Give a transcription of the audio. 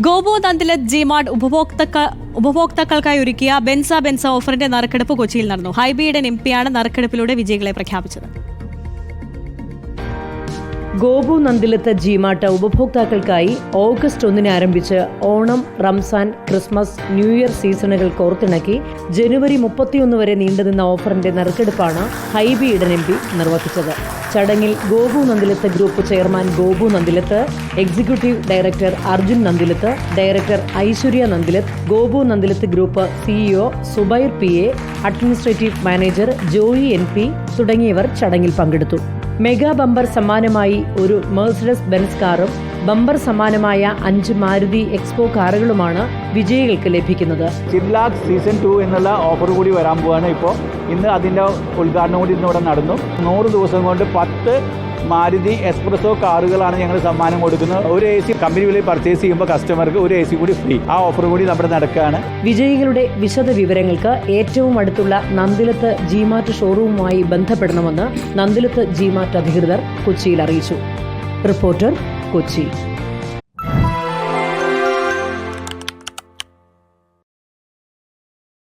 ഗോപു നന്ദിലത് ജിമാർട്ട് ഉപഭോക്താക്ക ഉപഭോക്താക്കൾക്കായി ഒരുക്കിയ ബെൻസ ബെൻസ ഓഫറിന്റെ നറുക്കെടുപ്പ് കൊച്ചിയിൽ നടന്നു. ഹൈബിയുടെ എം പിയാണ് നറുക്കെടുപ്പിലൂടെ വിജയികളെ പ്രഖ്യാപിച്ചത്. ഗോപു നന്ദിലത്ത് ജീമാട്ട ഉപഭോക്താക്കൾക്കായി ഓഗസ്റ്റ് ഒന്നിന് ആരംഭിച്ച് Onam Ramzan Christmas new year സീസണുകൾ കോർത്തിണക്കി ജനുവരി മുപ്പത്തിയൊന്ന് വരെ നീണ്ടുനിന്ന ഓഫറിന്റെ നറുക്കെടുപ്പാണ് ഹൈബി ഇടൻ എം പി നിർവഹിച്ചത്. ചടങ്ങിൽ Gopu Nandilath group chairman Gopu Nandilath executive director Arjun Nandilath director Aishwarya Nandilath Gopu Nandilath group CEO Zubair P A administrative manager Joy N P തുടങ്ങിയവർ ചടങ്ങിൽ പങ്കെടുത്തു. മെഗാ ബമ്പർ സമ്മാനമായി ഒരു മേഴ്സഡസ് ബെൻസ് കാറും bumper സമ്മാനമായ അഞ്ച് മാരുതി എക്സ്പോ കാറുകളുമാണ് വിജയികൾക്ക് ലഭിക്കുന്നത്. ചിർലാഗ് സീസൺ ടു എന്നുള്ള ഓഫർ കൂടി വരാൻ പോവാണ് ഇപ്പോൾ. ഇന്ന് അതിന്റെ ഉദ്ഘാടനം കൂടി ഇന്നിവിടെ നടന്നു. നൂറ് ദിവസം കൊണ്ട് പത്ത് മാരുതി എക്സ്പ്രസോ കാറുകളാണ് ഞങ്ങൾ സമ്മാനം കൊടുക്കുന്നത്. ഒരു എ സി കമ്പനി വിലയിൽ പർച്ചേസ് ചെയ്യുമ്പോൾ കസ്റ്റമർക്ക് ഒരു എ സി കൂടി ഫ്രീ ആ ഓഫർ കൂടി നമ്മുടെ നടക്കുകയാണ് വിജയികളുടെ വിശദ വിവരങ്ങൾക്ക് ഏറ്റവും അടുത്തുള്ള നന്ദിലത്ത് ജിമാറ്റ് ഷോറൂമുമായി ബന്ധപ്പെടണമെന്ന് നന്ദിലത്ത് ജിമാറ്റ് അധികൃതർ കൊച്ചിയിൽ അറിയിച്ചു. റിപ്പോർട്ടർ കൊച്ചി.